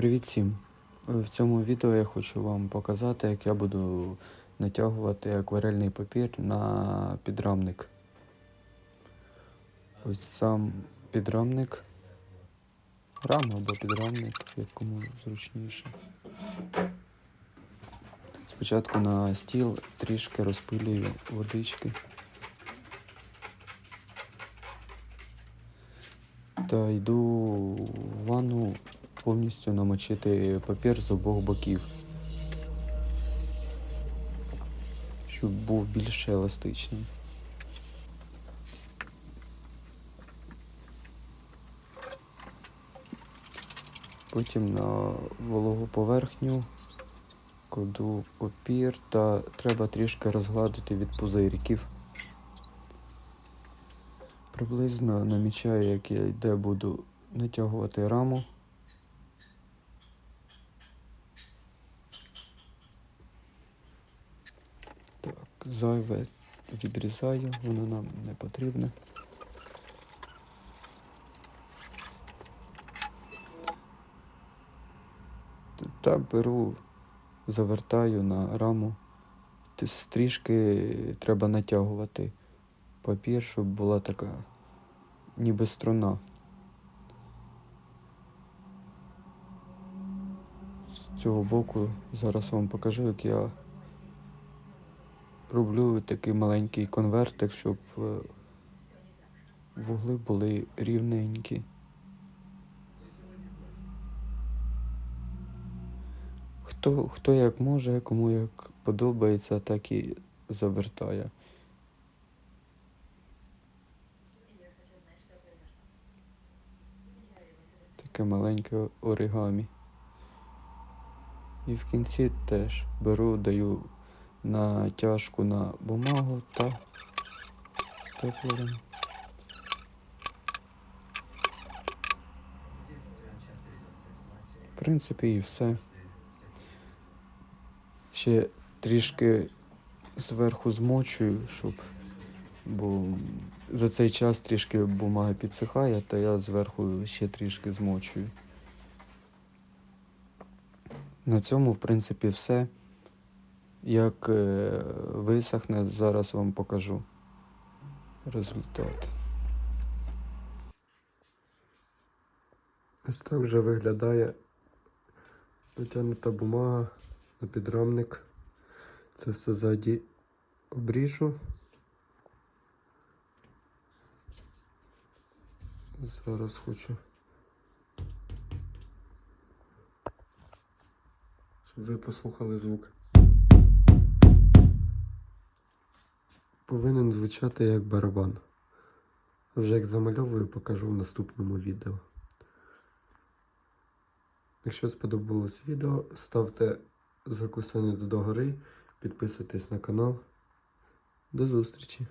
Привіт всім! В цьому відео я хочу вам показати, як я буду натягувати акварельний папір на підрамник. Ось сам підрамник. Рама або підрамник, як кому зручніше. Спочатку на стіл трішки розпилюю водички. Та йду в ванну повністю намочити папір з обох боків, щоб був більш еластичний. Потім на вологу поверхню кладу папір та треба трішки розгладити від пузириків. Приблизно намічаю, як я йде буду натягувати раму. Так, зайве відрізаю, воно нам не потрібне. Та беру, завертаю на раму. Стрішки треба натягувати папір, щоб була така ніби струна. З цього боку зараз вам покажу, як я роблю такий маленький конвертик, щоб е, вугли були рівненькі. Хто, хто як може, кому як подобається, так і завертає. Таке маленьке оригамі. І в кінці теж беру, даю натяжку на бумагу та степлером. В принципі, і все. Ще трішки зверху змочую, щоб. Бо за цей час трішки бумага підсихає, та я зверху ще трішки змочую. На цьому, в принципі, все. Як е, висохне, зараз вам покажу результат. Ось так вже виглядає натягнута бумага на підрамник. Це все ззаді обріжу. Зараз хочу. Щоб ви послухали звук. Повинен звучати як барабан. Вже як замальовую, покажу в наступному відео. Якщо сподобалось відео, ставте закусанець догори, підписуйтесь на канал. До зустрічі!